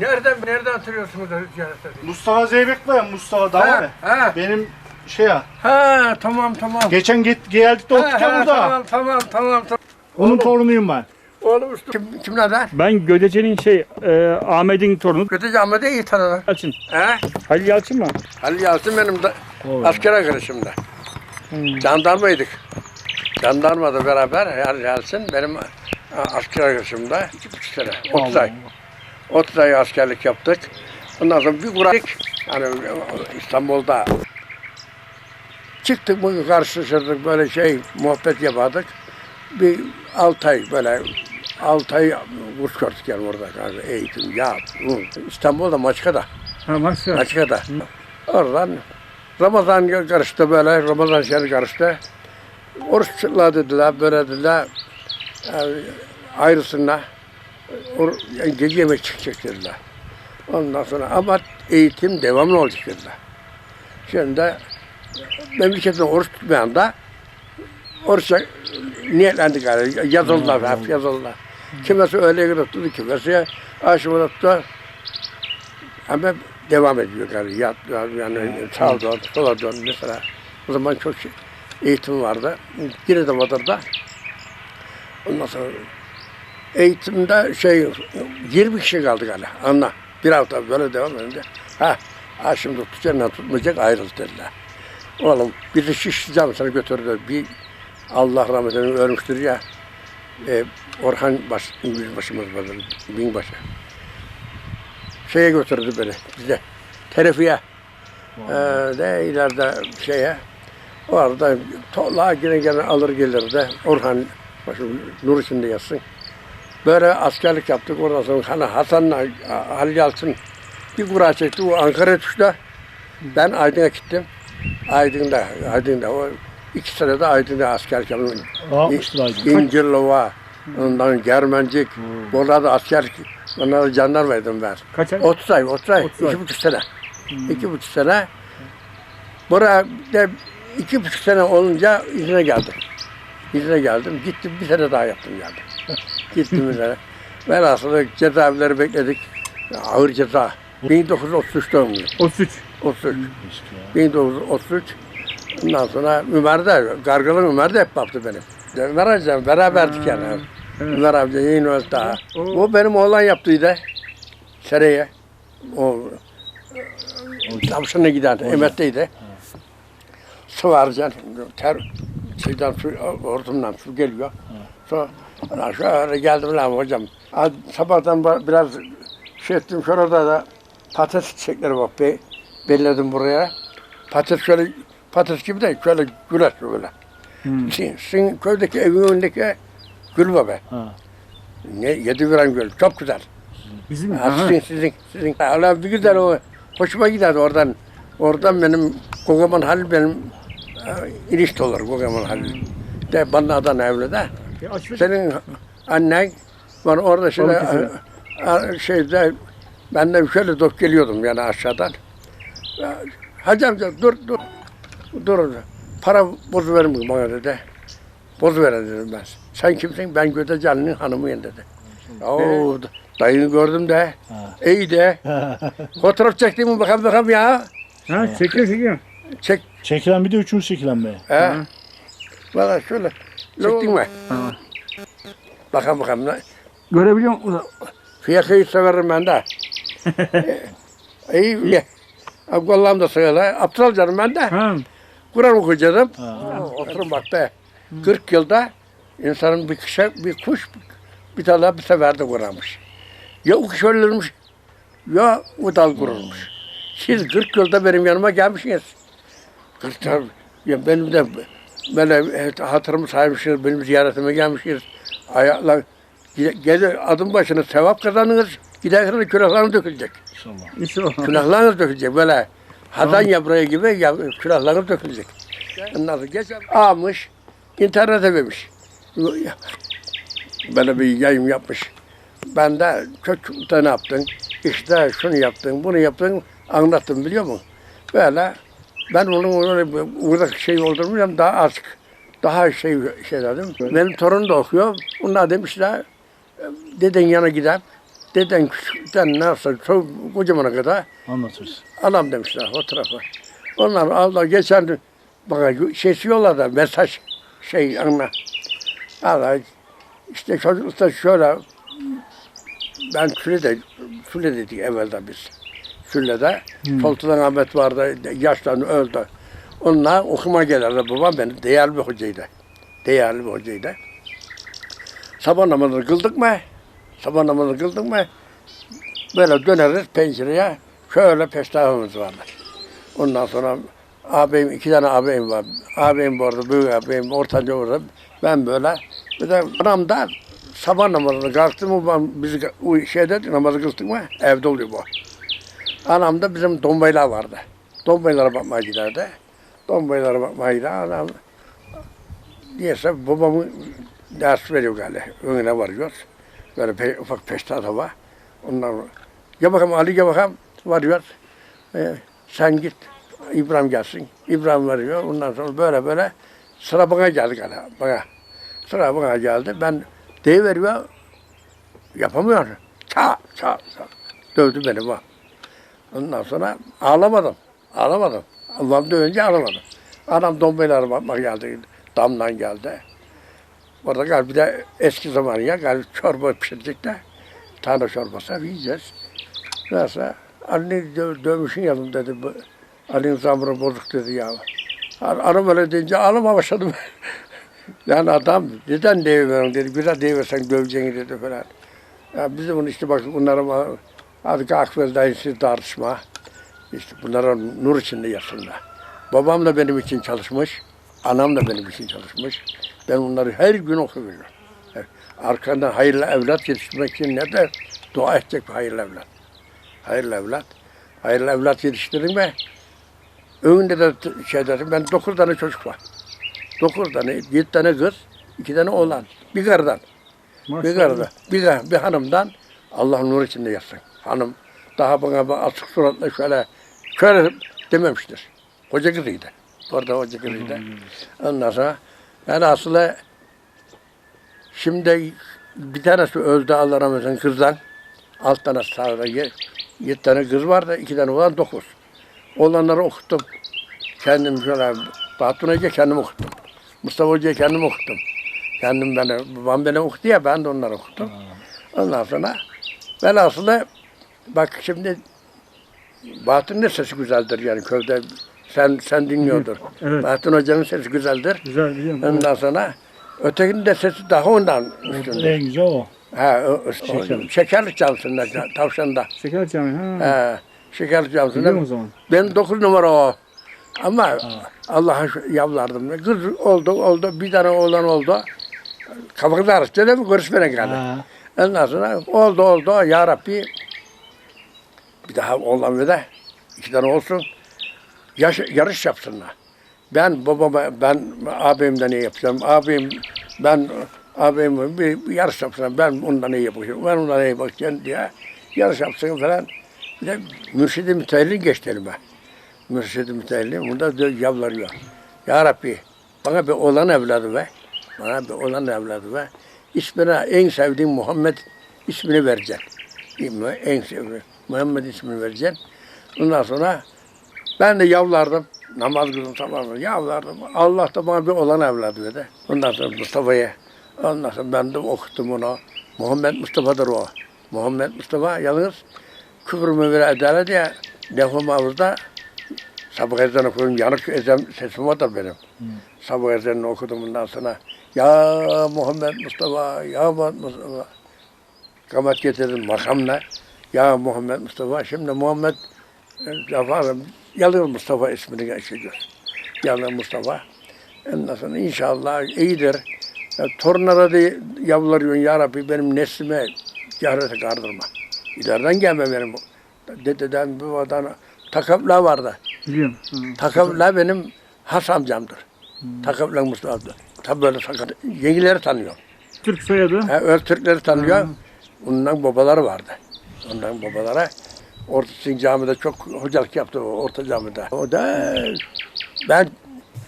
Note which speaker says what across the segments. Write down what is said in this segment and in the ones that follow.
Speaker 1: Nereden nereden oturuyorsunuz da ziyarete?
Speaker 2: Mustafa Zeybek var ya Mustafa da abi.
Speaker 1: ha.
Speaker 2: Benim şey ya.
Speaker 1: Ha tamam tamam.
Speaker 2: Geçen git, geldik de
Speaker 1: Ha,
Speaker 2: oturduk ya burada.
Speaker 1: Tamam tamam tamam. tamam.
Speaker 2: Onun torunuyum ben.
Speaker 1: Oğlum usta. Kim, kim nerede?
Speaker 3: Ben Gödece'nin şey e, Ahmet'in torunu
Speaker 1: Kötü Ahmet'i iyi tanıdım.
Speaker 3: Yalçın.
Speaker 1: He?
Speaker 3: Halil Yalçın mı?
Speaker 1: Halil Yalçın benim de asker arkadaşımda.
Speaker 3: Hmm.
Speaker 1: Jandarmaydık. Jandarmada beraber Halil Yalçın benim asker arkadaşımda iki buçuk sene. 30 ay. 30 ay askerlik yaptık. Ondan sonra bir uğradık. Hani İstanbul'da çıktık mı karşılaşırdık böyle şey muhabbet yapardık. Bir 6 ay böyle 6 ay kurs gördük yani orada yani eğitim, ya bu. İstanbul'da Maçka'da.
Speaker 3: Ha Marsya.
Speaker 1: Açıkada. Oradan Ramazan karıştı böyle, Ramazan şerif karıştı. Oruçla dediler, böyle dediler. Yani ayrısına or, yani gece yemek çıkacak dediler. Ondan sonra ama eğitim devamlı olacak dediler. Şimdi de memleketten oruç tutmayan da oruçla niyetlendik yani. Yazıldılar hep yazıldılar. Kimisi öyle gibi tuttu, kimisi aşımı tuttu. Ama devam ediyor yani yat yani sağa dön, sola dön mesela. O zaman çok şey, eğitim vardı. De Madır'da. Ondan sonra eğitimde şey 20 kişi kaldık hani anla. Bir hafta böyle devam edince ha, ha şimdi tutacak tutmayacak ayrıl dediler. Oğlum bizi şişeceğim sana götürdü. Bir Allah rahmet eylesin ölmüştür ya. E, Orhan baş, başımız vardı, binbaşı şeye götürdü beni bize. Terafiye. Ee, de ileride şeye. Orada tollağa yine gene alır gelirdi. Orhan başım nur içinde yatsın. Böyle askerlik yaptık. Oradan sonra hani Hasan'la Halil Yalçın bir kura çekti. O Ankara'ya düştü. Ben Aydın'a gittim. Aydın'da, Aydın'da o iki sene de Aydın'da askerlik yaptım.
Speaker 2: Aydın?
Speaker 1: İncirlova, ondan Germencik, orada da asker, onlara jandarmaydım ben.
Speaker 3: Kaç ay?
Speaker 1: 30 ay, 30 ay,
Speaker 3: 30 ay.
Speaker 1: iki buçuk sene. İki buçuk sene. Buraya de iki buçuk sene olunca izine geldim. İzine geldim. Gittim bir sene daha yaptım geldim. Gittim sene. Velhasılı cezaevleri bekledik. Ağır ceza. 1933 doğumluyum.
Speaker 3: 33.
Speaker 1: 33. 1933. Ondan sonra Ömer'de, Gargalı Ömer de hep baktı benim. Ömer amcam beraberdik yani. Ömer amca yeni daha. O benim oğlan yaptıydı. Sereye. O Tavşan'a giden emetteydi. Su varacaksın. Ter, şeyden su, hortumdan su geliyor. Sonra lan şöyle geldim lan hocam. Az Sabahtan ba- biraz şey ettim. Şurada da patates çiçekleri var. Be, belledim buraya. Patates şöyle patates gibi de şöyle güleç böyle.
Speaker 3: Hmm.
Speaker 1: Sizin, sizin köydeki evin önündeki gül var be.
Speaker 2: Ha.
Speaker 1: Ne, yedi viran gül. Çok güzel.
Speaker 3: Bizim
Speaker 1: Ha,
Speaker 3: Aha.
Speaker 1: sizin, sizin, sizin. Allah bir güzel o. Hoşuma giderdi oradan. Oradan benim Kogaman Halil benim e, ilişki olur Kogaman Halil. De Banda'dan evli de. Senin annen var orada şimdi
Speaker 3: Balıkesir'e.
Speaker 1: e, e, şeyde ben de şöyle dok geliyordum yani aşağıdan. Hacı amca dur dur. Dur. Para bozu verir mi bana dedi. Boz ver dedim ben. Sen kimsin? Ben Gödeci Ali'nin hanımıyım dedi. Oo, dayını gördüm de. İyi de. Fotoğraf çektim mi bakalım bakalım ya.
Speaker 3: Ha çekiyor çekiyor.
Speaker 1: Çek.
Speaker 2: Çekilen bir de üçüncü çekilen be.
Speaker 1: He. Valla şöyle. Çektin mi?
Speaker 3: Ha.
Speaker 1: Bakalım bakalım.
Speaker 3: Görebiliyor musun?
Speaker 1: Fiyakayı severim ben de. İyi ye. Abdallah'ım da söyle. Aptal canım ben de.
Speaker 3: Ha.
Speaker 1: Kur'an okuyacağım. Oturun bak be. 40 yılda insanın bir kuşa, bir kuş bir tane bir seferde kurarmış. Ya o kuş ölürmüş ya o dal kurulmuş. Siz 40 yılda benim yanıma gelmişsiniz. 40 yıl. Ya benim de böyle evet, hatırımı saymışsınız, benim ziyaretime gelmişsiniz. Ayakla gelir adım başına sevap kazanırız. Giderken külahlarınız dökülecek.
Speaker 2: İnşallah.
Speaker 3: İnşallah.
Speaker 1: Külahlarınız dökülecek böyle. Hazan yaprağı gibi ya, külahlarınız dökülecek. Ondan sonra geç almış, internete vermiş. Böyle bir yayın yapmış. Ben de çok ne yaptın? İşte şunu yaptın, bunu yaptın, anlattım biliyor musun? Böyle ben onun öyle bir- burada şey oldurmayacağım daha azıcık. Daha şey şey dedim. Benim torun da okuyor. Onlar demişler deden yana gider. Deden küçükten nasıl çok kocamana kadar
Speaker 2: Anlatırız.
Speaker 1: anam demişler o tarafa. Onlar Allah geçen bana şeysi yolladı mesaj şey anla. Allah işte çocuklukta şöyle ben Süle'de Süle dedik evvelden biz. Süle'de Soltu'dan Ahmet vardı yaşlandı öldü. Onunla okuma gelirdi babam benim değerli bir hocaydı. Değerli bir hocaydı. Sabah namazını kıldık mı? Sabah namazını kıldık mı? Böyle döneriz pencereye. Şöyle peştahımız vardı. Ondan sonra ağabeyim, iki tane ağabeyim var. Ağabeyim arada, büyük ağabeyim, ortanca orada. Ben böyle. Bir de anam da sabah namazını kalktı mı, ben, biz şeyde namazı kıldık mı, evde oluyor bu. Anam da bizim dombaylar vardı. Dombaylara bakmaya giderdi. Dombaylara bakmaya gider. Anam Niyeyse babamı ders veriyor galiba. Önüne varıyor. Böyle pe, ufak peştahı var. Ondan ya bakalım Ali ya bakalım varıyor. Ee, sen git İbrahim gelsin. İbrahim veriyor. Ondan sonra böyle böyle sıra bana geldi galiba. Bana. Sıra bana geldi. Ben deyiveriyor. Yapamıyor. Ça ça ça. Dövdü beni bak. Ondan sonra ağlamadım. Ağlamadım. Allah'ım dövünce ağlamadım. Anam dombayla bakmak geldi. Damdan geldi. Orada galiba bir de eski zaman ya galiba çorba pişirecek de. Tane çorbası yiyeceğiz. Neyse Ali'ni dö dövmüşün yanım dedi. Ali'nin zamını bozuk dedi ya. Anam öyle deyince ağlama başladım. yani adam neden deyiverim dedi. Güzel deyiversen döveceğini dedi falan. Ya bizim bunu işte bak bunlara kalk ver dayısı tartışma. İşte bunlara nur içinde yatsınlar. Babam da benim için çalışmış. Anam da benim için çalışmış. Ben bunları her gün okuyorum. Evet. Arkandan hayırlı evlat yetiştirmek için ne de dua edecek hayırlı evlat. Hayırlı evlat. Hayırlı evlat yetiştirin mi? Önünde de şey dedim, ben dokuz tane çocuk var. Dokuz tane, yedi tane kız, iki tane oğlan. Bir karıdan, bir karıdan, bir, bir hanımdan Allah nur içinde yatsın. Hanım daha bana açık suratla şöyle, şöyle dememiştir. Koca kızıydı. Orada hoca kızıydı. Ondan sonra ben aslında şimdi bir tanesi öldü Allah rahmet eylesin kızdan. Alt tane sağda ye- yedi tane kız vardı, iki tane olan dokuz. Olanları okuttum. Kendim şöyle Bahattin Hoca kendim okuttum. Mustafa Hoca'yı kendim okuttum. Kendim beni, babam beni okudu ya ben de onları okuttum. Ondan sonra velhasılı bak şimdi Bahattin de sesi güzeldir yani köyde sen sen dinliyordur.
Speaker 3: Evet.
Speaker 1: Bahattin Hoca'nın sesi güzeldir.
Speaker 3: Güzel biliyorum.
Speaker 1: Ondan sonra ötekinin de sesi daha ondan üstünde.
Speaker 2: En güzel o.
Speaker 1: Ha, o, o,
Speaker 2: Şekerlik.
Speaker 1: şekerlik çalsınlar tavşanda.
Speaker 3: Şeker cami ha.
Speaker 1: Ha, şekerlik
Speaker 3: o
Speaker 1: çalsınlar.
Speaker 3: zaman.
Speaker 1: Ben dokuz numara o. Ama Allah'a şu- yalvardım. Kız oldu, oldu. Bir tane oğlan oldu. Kafakta arası değil mi? Görüşmene geldi.
Speaker 2: Ha.
Speaker 1: Ondan sonra oldu oldu. Ya Rabbi bir daha oğlan ve de iki tane olsun. Yaş, yarış yapsınlar. Ben babama, ben abimden ne yapacağım? Abim, ben abim bir, bir yarış yapsın. Ben ondan ne yapacağım? Ben ondan ne yapacağım diye yarış yapsın falan. Bir de mürşid-i mütehhilin geçti elime. Mürşid-i mütehhilin bunda da yalvarıyor. Ya Rabbi bana bir oğlan evladı ver. Bana bir oğlan evladı ver. İsmine en sevdiğim Muhammed ismini vereceksin. İsmi En sevdiğim Muhammed ismini vereceksin. Ondan sonra ben de yavlardım. Namaz kıldım sabahları yavlardım. Allah da bana bir olan evladı verdi. Ondan sonra Mustafa'ya. Ondan sonra ben de okuttum onu. Muhammed Mustafa'dır o. Muhammed Mustafa yalnız küfür müvere ederler diye lafım ağızda sabah ezanı okudum. Yanık ezan sesim vardır benim. Sabah ezanını okudum bundan sonra. Ya Muhammed Mustafa, ya Muhammed Mustafa. Kamat getirdim makamla. Ya Muhammed Mustafa. Şimdi Muhammed Zafar'ım Yalı Mustafa ismini geçiriyor. Yalı Mustafa. Ondan sonra inşallah iyidir. Ya, torunlara da yavrularıyorsun ya Rabbi benim neslime cehalete kardırma. İleriden gelme benim. Dededen, babadan takapla vardı.
Speaker 3: Biliyorum. Hı.
Speaker 1: Takapla benim has amcamdır. Takapla Mustafa'dır. Tabi böyle sakat. Yengileri tanıyor.
Speaker 3: Türk soyadı.
Speaker 1: Ha, Öztürkleri tanıyor. Ondan babaları vardı. Ondan babalara. Orta Sin camide çok hocalık yaptı o orta camide. O da ben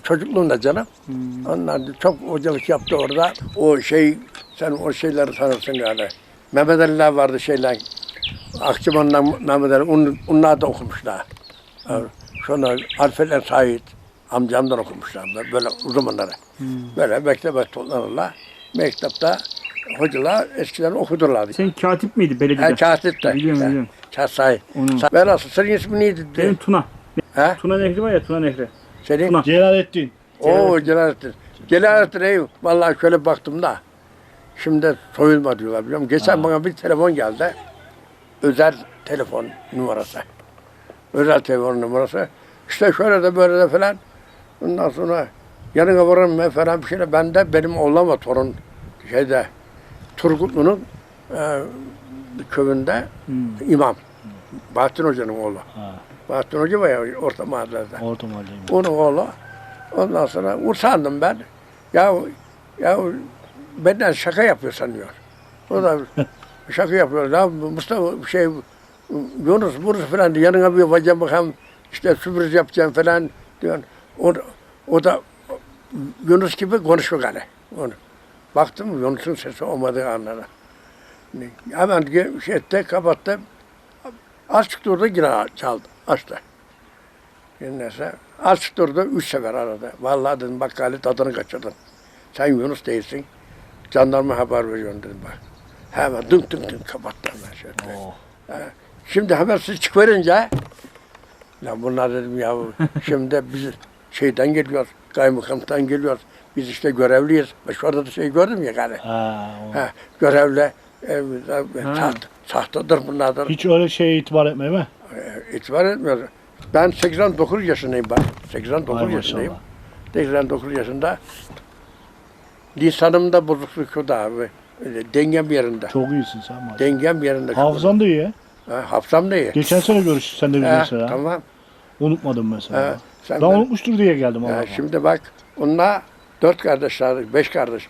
Speaker 1: çocukluğumda canım. Onlar da çok hocalık yaptı orada. O şey sen o şeyleri tanırsın galiba. Mehmet Ali'ler vardı şeyler. Akçaman'dan Mehmet Ali, un, onlar da okumuşlar. Evet. Sonra Alfeler Said amcamdan okumuşlar böyle- böyle o zamanları. Böyle mektebe toplanırlar. Mektepte hocalar eskiden okudulardı.
Speaker 3: Sen katip miydi belediyede?
Speaker 1: Ha, katip de.
Speaker 3: Biliyorum,
Speaker 1: Ha,
Speaker 3: biliyorum.
Speaker 1: Kasay.
Speaker 3: Onun.
Speaker 1: Ben nasıl senin ismin neydi?
Speaker 3: Benim Tuna.
Speaker 1: Ha?
Speaker 3: Tuna Nehri var ya Tuna Nehri.
Speaker 1: Senin?
Speaker 3: Tuna.
Speaker 2: Celalettin.
Speaker 1: Oo Celalettin. Celalettin ey vallahi şöyle baktım da şimdi soyulma diyorlar biliyor musun? Geçen bana bir telefon geldi. Özel telefon numarası. Özel telefon numarası. İşte şöyle de böyle de falan. Ondan sonra yanına varırım mı falan bir şeyle ben de benim oğlan var torun şeyde Turgutlu'nun e, köyünde
Speaker 2: Hmm.
Speaker 1: imam. Bahattin Hoca'nın oğlu.
Speaker 2: Ha,
Speaker 1: Bahattin Hoca var ya orta mahallede.
Speaker 2: orta mahalleyim.
Speaker 1: Onun oğlu. Ondan sonra usandım ben. Ya ya benden şaka yapıyor sanıyor. O da şaka yapıyor. Ya Mustafa şey Yunus Burus falan yanına bir vacam bakalım işte sürpriz yapacağım falan diyor. O, o da Yunus gibi konuşuyor gene. Onu. Baktım Yunus'un sesi olmadığı anlara. Hemen şey etti, kapattı. Açık durdu yine çaldı. Açtı. Neyse. Açık durdu. Üç sefer aradı. Vallahi dedim bak Galip tadını kaçırdın. Sen Yunus değilsin. Jandarma haber veriyorsun dedim bak. Hemen dınk dınk dınk kapattı hemen şöyle.
Speaker 2: Oh.
Speaker 1: Şimdi habersiz çıkıverince ya bunlar dedim ya şimdi biz şeyden geliyoruz, kaymakamdan geliyoruz. Biz işte görevliyiz. Ben şu arada da şey gördüm ya galiba.
Speaker 2: Ha, o.
Speaker 1: Ha, görevle e, e, saht, sahtedir bunlardır.
Speaker 2: Hiç öyle şeye itibar etme mi?
Speaker 1: E, itibar etmiyor. Ben 89 yaşındayım ben. 89
Speaker 2: Vay
Speaker 1: yaşındayım.
Speaker 2: maşallah.
Speaker 1: 89 yaşında. Lisanımda bozukluk yok da abi. Öyle Dengem yerinde.
Speaker 2: Çok iyisin sen maşallah.
Speaker 1: Dengem yerinde.
Speaker 2: Hafızan da iyi. ya.
Speaker 1: Ha, hafızam da iyi.
Speaker 2: Geçen sene görüştük sen de bizim mesela.
Speaker 1: tamam.
Speaker 2: Unutmadım mesela.
Speaker 1: Ha, sen
Speaker 2: ben
Speaker 1: ben-
Speaker 2: unutmuştur diye geldim
Speaker 1: Ha, şimdi bak onlar dört kardeşler, beş kardeş.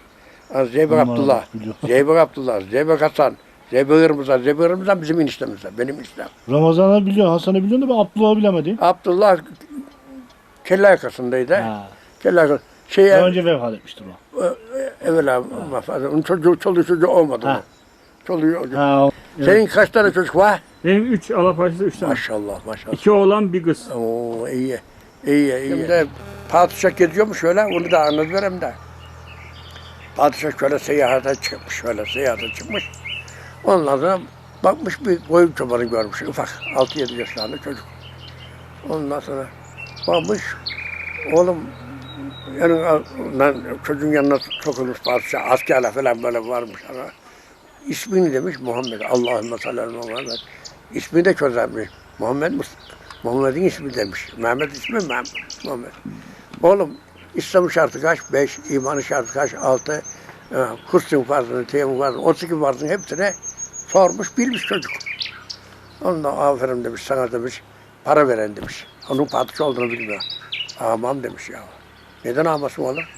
Speaker 1: Zeybek Abdullah. Zeybek Abdullah, Zeybek Hasan, Zeybek Irmızan, Zeybek Irmızan bizim eniştemizden, benim eniştem.
Speaker 2: Ramazan'ı biliyor, Hasan'ı biliyorsun da ben Abdullah'ı bilemedim.
Speaker 1: Abdullah kelle yakasındaydı.
Speaker 2: Ha.
Speaker 1: Kelle yakası. Şey,
Speaker 2: Daha önce vefat etmiştir o.
Speaker 1: evvela mafazı. Onun çocuğu, çoluğu çocuğu olmadı.
Speaker 2: Ha.
Speaker 1: Çoluğu çocuğu.
Speaker 2: Ha, o-
Speaker 1: Senin kaç tane çocuk var?
Speaker 3: Benim üç Allah parçası üç tane.
Speaker 1: Maşallah maşallah.
Speaker 3: İki oğlan bir kız.
Speaker 1: Oo iyi. İyi iyi. Şimdi padişah geziyormuş şöyle onu da anlatıverem de. Padişah şöyle seyahate çıkmış şöyle seyahate çıkmış. Ondan sonra bakmış bir koyun çobanı görmüş ufak 6-7 yaşlarında çocuk. Ondan sonra bakmış oğlum yanına, çocuğun yanına sokulmuş padişah askerler falan böyle varmış ama ismini demiş Muhammed. Allahümme salli ala Muhammed. İsmini de çözermiş. Muhammed Mustafa. Muhammed'in ismi demiş. Mehmet ismi Mehmet. Oğlum İslam'ın şartı kaç? Beş. imanın şartı kaç? Altı. E, Kursun farzını, teyemmüm farzını, 32 farzını hepsine sormuş, bilmiş çocuk. Ondan aferin demiş, sana demiş, para veren demiş. Onun padişah olduğunu bilmiyor. Amam demiş ya. Neden aması olur?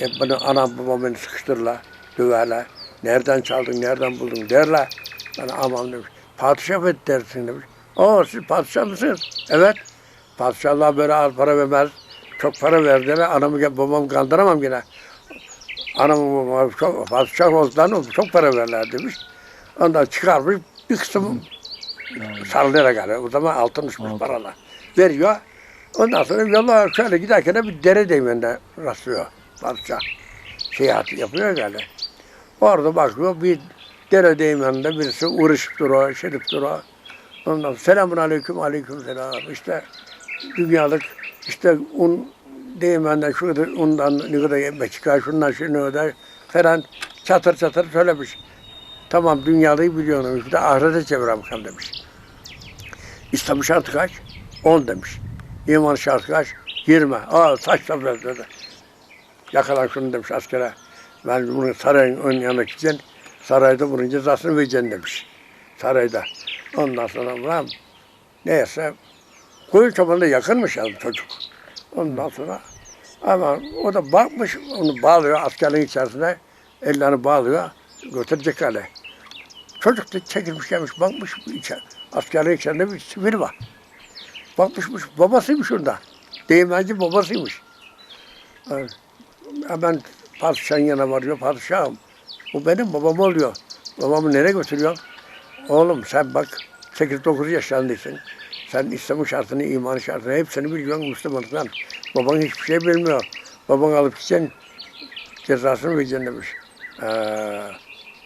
Speaker 1: E bana anam babam beni sıkıştırırlar, döverler. Nereden çaldın, nereden buldun derler. Bana amam demiş. Padişah et dersin demiş. O siz padişah mısınız? Evet. Padişahlar böyle az para vermez. Çok para verdiler. Anamı babamı kandıramam yine. Anamı babamı çok padişah oldular çok para verirler demiş. Ondan çıkarmış bir kısım sallayarak galiba. O zaman altın düşmüş
Speaker 2: Altın.
Speaker 1: paralar. Veriyor. Ondan sonra yola şöyle giderken de bir dere değmenine rastlıyor padişah. Seyahat yapıyor galiba. Orada bakıyor bir dere değmeninde birisi uğraşıp duruyor, edip duruyor. Ondan selamun aleyküm, aleyküm selam. İşte dünyalık işte un değmenden şu kadar undan ne kadar yemek çıkar, şundan şu ne kadar falan çatır çatır söylemiş. Tamam dünyalıyı biliyorum. Bir de ahirete çevirem bakalım demiş. İslam şartı kaç? 10 demiş. İman şartı kaç? 20. Aa saç da dedi. Yakalan şunu demiş askere. Ben bunu sarayın ön yanına gideceksin. Sarayda bunun cezasını vereceksin demiş. Sarayda. Ondan sonra ulan neyse koyun çobanına yakınmış ya çocuk. Ondan sonra ama o da bakmış onu bağlıyor askerliğin içerisinde ellerini bağlıyor götürecek hale. Çocuk da çekilmiş gelmiş bakmış bu içe, askerliğin içerisinde bir sivil var. Bakmışmış babasıymış orada. Değirmenci babasıymış. Evet. Hemen padişahın yanına varıyor padişahım. Bu benim babam oluyor. Babamı nereye götürüyor? Oğlum sen bak 8-9 yaşlarındasın. Sen İslam'ın şartını, imanın şartını hepsini biliyorsun Müslümanlıktan. Baban hiçbir şey bilmiyor. Baban alıp gideceksin cezasını vereceksin demiş. Ee,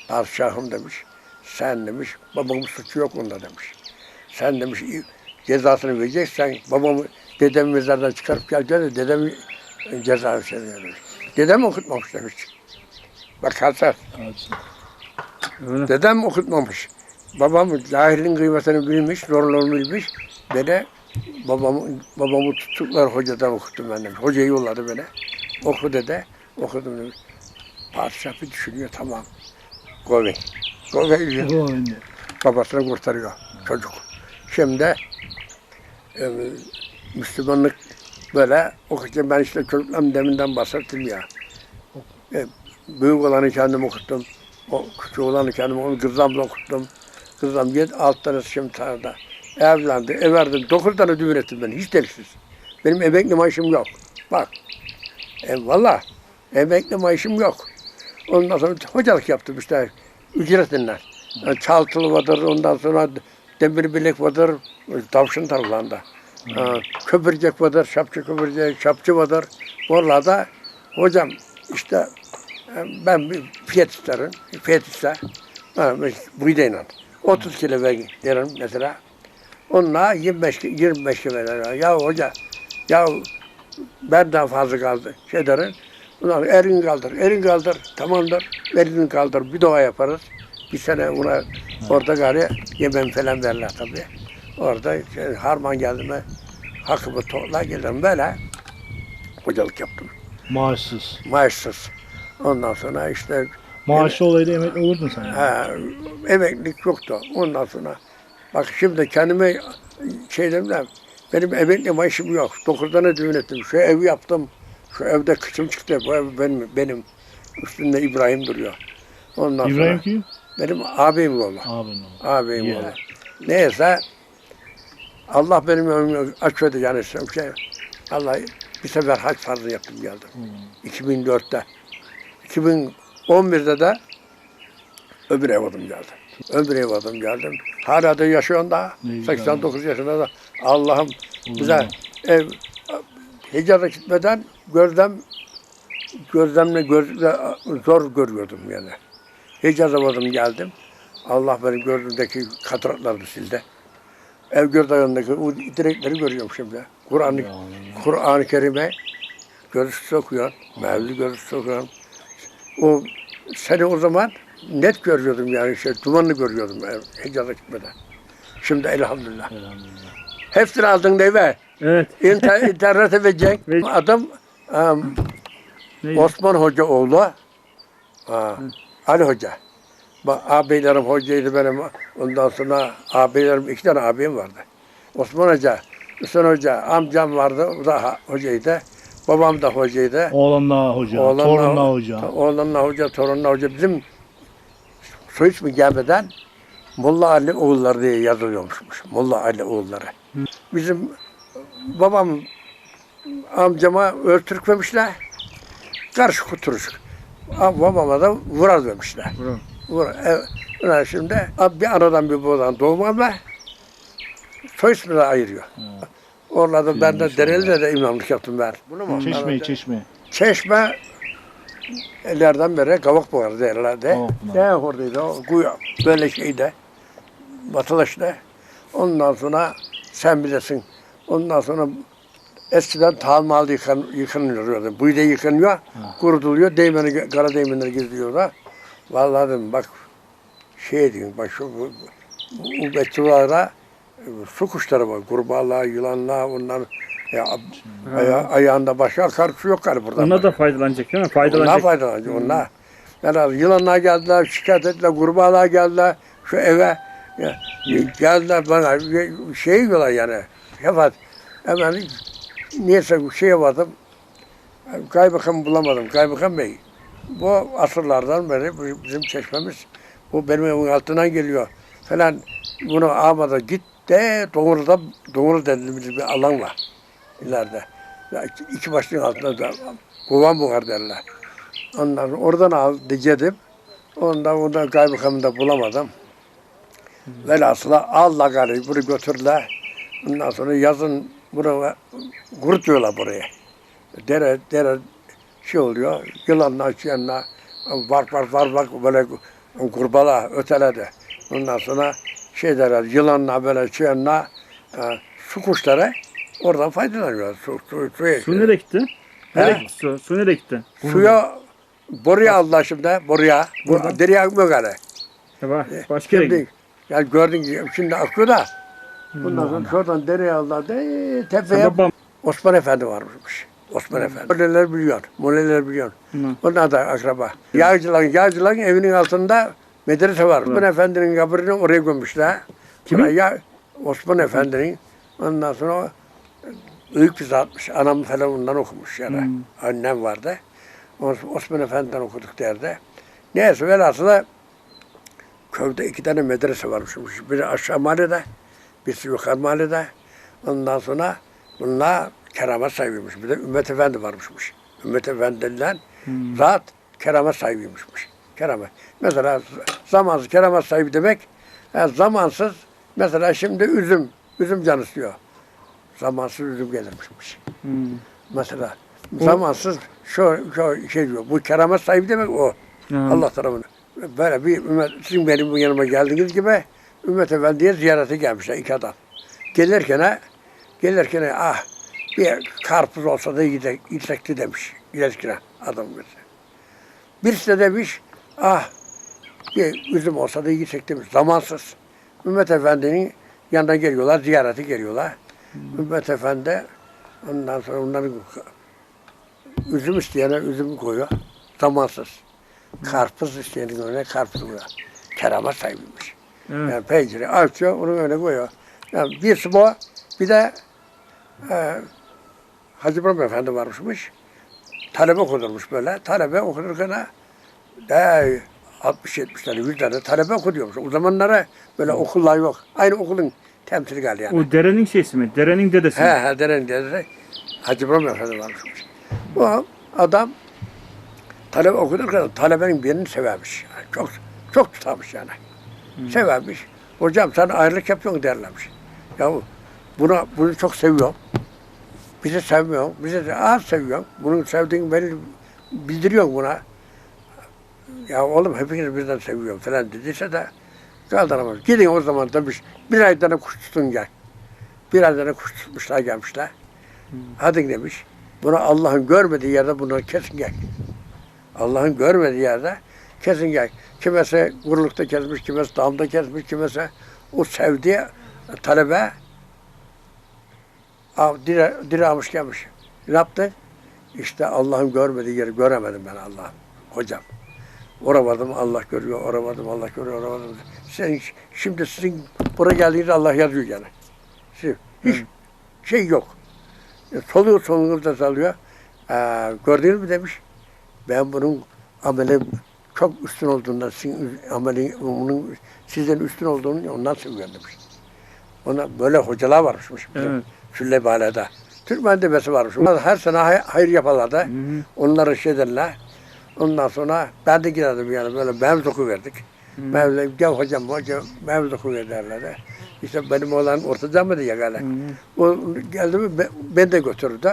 Speaker 1: padişahım demiş. Sen demiş, babamın suçu yok onda demiş. Sen demiş cezasını vereceksen babamı dedemi mezardan çıkarıp geleceğim de dedemi cezasını verir. Dedem okutmamış demiş. Bak.
Speaker 3: Öyle.
Speaker 1: dedem okutmamış. Babam cahilin kıymetini bilmiş, zorluğunu bilmiş. Beni babamı, babamı tuttuklar hocadan okuttum ben demiş. Hoca yolladı beni. Oku dede, okudum. Padişah bir düşünüyor tamam. Govi. Govi diyor
Speaker 2: O öyle.
Speaker 1: babasını kurtarıyor çocuk. Şimdi e, Müslümanlık böyle okuyunca ben işte çocuklarım deminden bahsettim ya. E, büyük olanı kendim okuttum. O küçük olanı kendim okuttum. Kızlarımla okuttum. Kızlarım yedi, alt tane şimdi tanıdı. Evlendi, ev verdim. Dokuz tane düğün ettim ben. Hiç deliksiz. Benim emekli maaşım yok. Bak. E, Valla emekli maaşım yok. Ondan sonra hocalık yaptım işte. Ücretinden. Yani çaltılı vardır, ondan sonra demir bilek vardır, tavşan tarlanda. Ha, köpürcek vardır, şapçı köpürcek, şapçı vardır. Oralarda hocam işte e, ben bir fiyat isterim, fiyat ister. Ha, buğdayla. 30 kilo ver derim mesela. Onunla 25 ki- 25 kilo verir. Ya hoca, ya ben daha fazla kaldı. Şey derim. Bunlar erin kaldır, erin kaldır, tamamdır. Elini kaldır, bir dua yaparız. Bir sene ona orada gari yemem falan verirler tabii. Orada şey, harman geldi mi hakkımı topla gelirim böyle. Hocalık yaptım.
Speaker 2: Maaşsız.
Speaker 1: Maaşsız. Ondan sonra işte
Speaker 2: Maaşlı olaydı emekli olurdun sen. Yani.
Speaker 1: Ha, emeklilik yoktu. Ondan sonra bak şimdi kendime şey dedim benim emekli maaşım yok. Dokuz tane düğün ettim. Şu evi yaptım. Şu evde kışım çıktı. Bu ev benim. benim. Üstünde İbrahim duruyor. Ondan
Speaker 2: İbrahim
Speaker 1: sonra
Speaker 2: kim?
Speaker 1: benim abim oğlu.
Speaker 2: Abin o.
Speaker 1: Abim
Speaker 2: İyi.
Speaker 1: oğlu. Neyse Allah benim önümü açmadı yani şey. Allah bir sefer hac farzı yaptım geldim.
Speaker 2: Hmm.
Speaker 1: 2004'te. 2011'de de öbür evadım geldi. Öbür evadım geldim. Hala da yaşıyorum da.
Speaker 2: Ne güzel.
Speaker 1: 89 yaşında da. Allah'ım bize ev Hicaz'a gitmeden gözlem gözlemle gözle zor görüyordum yani. Hicaz'a vardım geldim. Allah benim gözümdeki katarakları sildi. Ev gördüğümdeki o direkleri görüyorum şimdi. Kur'an-ı Kur'an-ı Kerim'e görüş okuyor. Mevlid görüş okuyor. O seni o zaman net görüyordum yani şey dumanlı görüyordum ev- Hicaz'a gitmeden. Şimdi elhamdülillah.
Speaker 2: Elhamdülillah.
Speaker 1: Hepsini aldın eve.
Speaker 3: Evet.
Speaker 1: İnter, internete verecek.
Speaker 3: Ve-
Speaker 1: Adam um,
Speaker 3: Neydi?
Speaker 1: Osman Hoca oğlu. Ha, Ali Hoca. Bak, ağabeylerim hocaydı benim. Ondan sonra ağabeylerim, iki tane abim vardı. Osman Hoca, Hüseyin Hoca, amcam vardı. O da hocaydı. Babam da hocaydı.
Speaker 2: Oğlanla hoca,
Speaker 1: Oğlanla-
Speaker 2: torunla hoca.
Speaker 1: Oğlanla hoca, torunla hoca. Bizim soy ismi gelmeden Molla Ali oğulları diye yazılıyormuşmuş. Molla Ali oğulları. Bizim babam amcama öldürtmemişler. Karışık kuturuşuk. Ama Babama da Vuraz demişler.
Speaker 3: Bravo.
Speaker 1: Vuraz. Evet. Şimdi bir anadan bir babadan doğmamla soy ismi de ayırıyor. Orada ben de Dereli'de de imamlık yaptım ben. Bunu mu?
Speaker 2: Çeşmeyi çeşme.
Speaker 1: Çeşme ellerden beri kavak buharı derlerdi. Ne oradaydı o kuyu böyle şeyde Batılaş'ta. Ondan sonra sen bilirsin. Ondan sonra eskiden talmal yıkan, yıkanıyordu. Buyda yıkanıyor, kurutuluyor, değmeni, kara değmenleri gizliyorlar. Vallahi dedim bak şey diyeyim bak şu bu, bu bekçilara su kuşları var. Kurbağalar, yılanlar, onlar ya, aya- ayağında başka akar su yok galiba burada.
Speaker 3: Onlar da faydalanacak değil mi?
Speaker 1: Onlar
Speaker 3: Faydalanacak.
Speaker 1: faydalanacak onlar. Yani yılanlar geldiler, şikayet ettiler, kurbağalar geldiler şu eve. Ya, geldiler bana şey diyorlar yani. Şefat, hemen niyeyse şeye vardım. Kaymakam bulamadım. Kaymakam Bey, bu asırlardan beri bizim çeşmemiz, bu benim evimin altından geliyor falan. Bunu almadı git de Doğru'da, Doğru dediğimiz bir alan var ileride. Ya iki, iki başlığın altında da kovan buhar derler. Sonra oradan al dedim. Ondan ondan kaymakamı da bulamadım. Velhasıla Allah gari bunu götürdüler. Ondan sonra yazın buraya kurutuyorlar buraya. Dere, dere şey oluyor, yılanlar, çıyanlar, var var var var böyle kurbala öteledi. Ondan sonra şey derler, yılanlar böyle çıyanlar, e, su kuşları oradan faydalanıyor. Su, su, su,
Speaker 3: Su nereye gitti? Nereye gitti su? Su nereye gitti?
Speaker 1: Suya boruya aldılar şimdi, boruya. Bu,
Speaker 3: Buradan?
Speaker 1: dereye akmıyor gari.
Speaker 3: E bak, başka yere gitti.
Speaker 1: yani gördün ki şimdi akıyor da. Bundan sonra şuradan dereye aldılar da ee, tepeye
Speaker 3: Babam.
Speaker 1: Osman Efendi varmış. Osman Efendi. Moleler biliyor. Moleler biliyor.
Speaker 3: Hı.
Speaker 1: Onlar da akraba. Yağcıların, yağcıların evinin altında medrese var. Osman Efendi'nin kabrini oraya gömmüşler.
Speaker 3: Kimin?
Speaker 1: Ya, Osman Efendi'nin. Ondan sonra o büyük bir zatmış. Anam falan ondan okumuş yani. Annem vardı. Os- Osman Efendi'den okuduk derdi. Neyse velhasıla köyde iki tane medrese varmış. Biri aşağı mahallede, birisi yukarı mahallede. Ondan sonra bunlar keramet sahibiymiş. Bir de Ümmet Efendi varmışmış. Ümmet Efendi'den zat keramet sahibiymişmiş. Keramet. Mesela zamansız keramet sahibi demek, ha, zamansız mesela şimdi üzüm, üzüm canı istiyor. Zamansız üzüm gelirmişmiş.
Speaker 3: Hmm.
Speaker 1: Mesela zamansız şu, şu şey diyor. Bu keramet sahibi demek o.
Speaker 3: Ha.
Speaker 1: Allah tarafından. Böyle bir ümmet, sizin benim bu yanıma geldiğiniz gibi Ümmet Efendi'ye ziyarete gelmişler iki adam. Gelirken gelirken ah bir karpuz olsa da yiyecek, yiyecekti demiş. Gelirken adam mesela. Birisi de demiş ah bir üzüm olsa da yiyecek demiş. Zamansız. Ümmet Efendi'nin yanına geliyorlar, ziyarete geliyorlar. Ümmet Efendi ondan sonra onların üzüm isteyene üzüm koyuyor. Zamansız. Karpuz isteyenin önüne karpuz koyuyor. Keramet sahibiymiş.
Speaker 3: Evet.
Speaker 1: Yani peyniri açıyor, onu öyle koyuyor. Yani birisi bu, bir de e, Hacı İbrahim Efendi varmışmış. Talebe okudurmuş böyle. Talebe okudurken de 60-70 tane, 100 tane talebe okuyormuş. O zamanlara böyle okullar yok. Aynı okulun temsili geldi yani.
Speaker 3: O derenin şeysi mi? Derenin dedesi mi?
Speaker 1: He he deren dedi. Hacı İbrahim Efendi varmışmış. Bu adam talebe okudurken talebenin birini severmiş. Yani çok çok tutamış yani. Severmiş. Hocam sen ayrılık yapıyorsun derlermiş. Ya buna bunu çok seviyorum. Bizi sevmiyorum. Bizi az seviyorum. Bunu sevdiğini beni bildiriyor buna. Ya oğlum hepiniz birden seviyorum falan dediyse de kaldıramaz. Gidin o zaman demiş. Bir ay tane kuş tutun gel. Bir ay tane kuş tutmuşlar gelmişler. Hadi demiş. Bunu Allah'ın görmediği yerde bunu kesin gel. Allah'ın görmediği yerde kesin gel. Kimese kurulukta kesmiş, kimese damda kesmiş, kimese o sevdiği talebe dire, dire almış gelmiş. Ne yaptı? İşte Allah'ın görmediği yeri göremedim ben Allah'ım. Hocam. Oramadım Allah görüyor, oramadım Allah görüyor, oramadım. Sen, şimdi sizin buraya geldiğinizde Allah yazıyor yani. Siz, hiç şey yok. E, Soluyor soluğunuzda salıyor. Ee, gördünüz mü demiş. Ben bunun ameli çok üstün olduğundan, sizin ameli, bunun sizden üstün olduğunu ondan seviyorum demiş. Ona böyle hocalar varmış bizim
Speaker 3: Evet.
Speaker 1: Süleymaniye'de. Türkmen devesi varmış. Onlar her sene hay- hayır yaparlardı.
Speaker 3: Hı hı.
Speaker 1: Onları şey derler. Ondan sonra ben de giderdim yani böyle mevzu okuverdik. Mevzu, gel hocam, hocam mevzu okuver derlerdi. İşte benim oğlan ortada mıydı ya gale. O geldi mi be- ben de götürdü.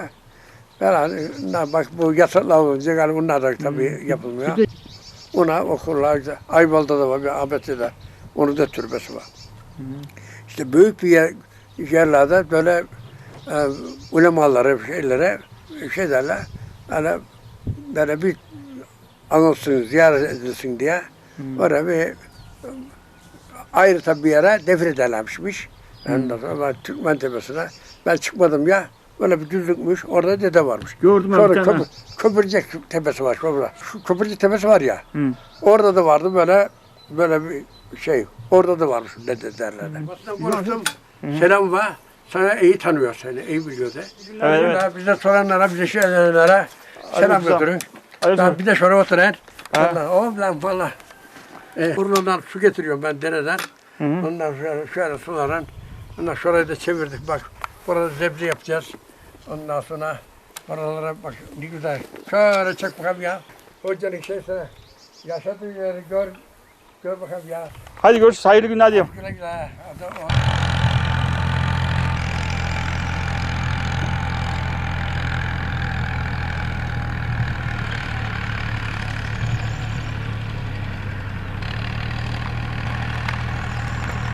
Speaker 1: Ben hani, bak bu yasaklar olunca yani bunlar da tabii yapılmıyor.
Speaker 3: Bir de-
Speaker 1: Ona okurlar işte Ayvalık'ta da var bir Ahmet'te Onun da türbesi var. İşte büyük bir yer, yerlerde böyle e, ulemaları şeylere şey derler. Hani böyle bir anılsın, ziyaret edilsin diye oraya bir ayrı tabi bir yere defnederlermişmiş. Ondan sonra ben Türkmen Tepesi'ne ben çıkmadım ya. Böyle bir düzlükmüş. Orada dede varmış.
Speaker 3: Gördüm ben
Speaker 1: Sonra
Speaker 3: tane.
Speaker 1: köpür, Köpürcek Tepesi var. Şurada. Şu Köpürcek Tepesi var ya.
Speaker 3: Hı.
Speaker 1: Orada da vardı böyle böyle bir şey. Orada da varmış dede derlerdi. Konuştum. Selam var. Sana iyi tanıyor seni. iyi biliyor de.
Speaker 3: Evet, evet.
Speaker 1: Bize soranlara, bize şey edenlere selam götürün. Ben bir de şöyle oturun.
Speaker 3: Ha.
Speaker 1: Allah, o lan valla. E, burnundan su getiriyorum ben dereden.
Speaker 3: Hı hı.
Speaker 1: Ondan şöyle, şöyle suların. Ondan şurayı da çevirdik bak. Burada zebze yapacağız. Ondan sonra oralara bak ne güzel. Şöyle çek bakalım ya. Hocanın şeyse yaşadığı yeri gör. Gör bakalım ya.
Speaker 3: Hadi görüşürüz. Hayırlı günler diyeyim.
Speaker 1: Güle güle. Hadi,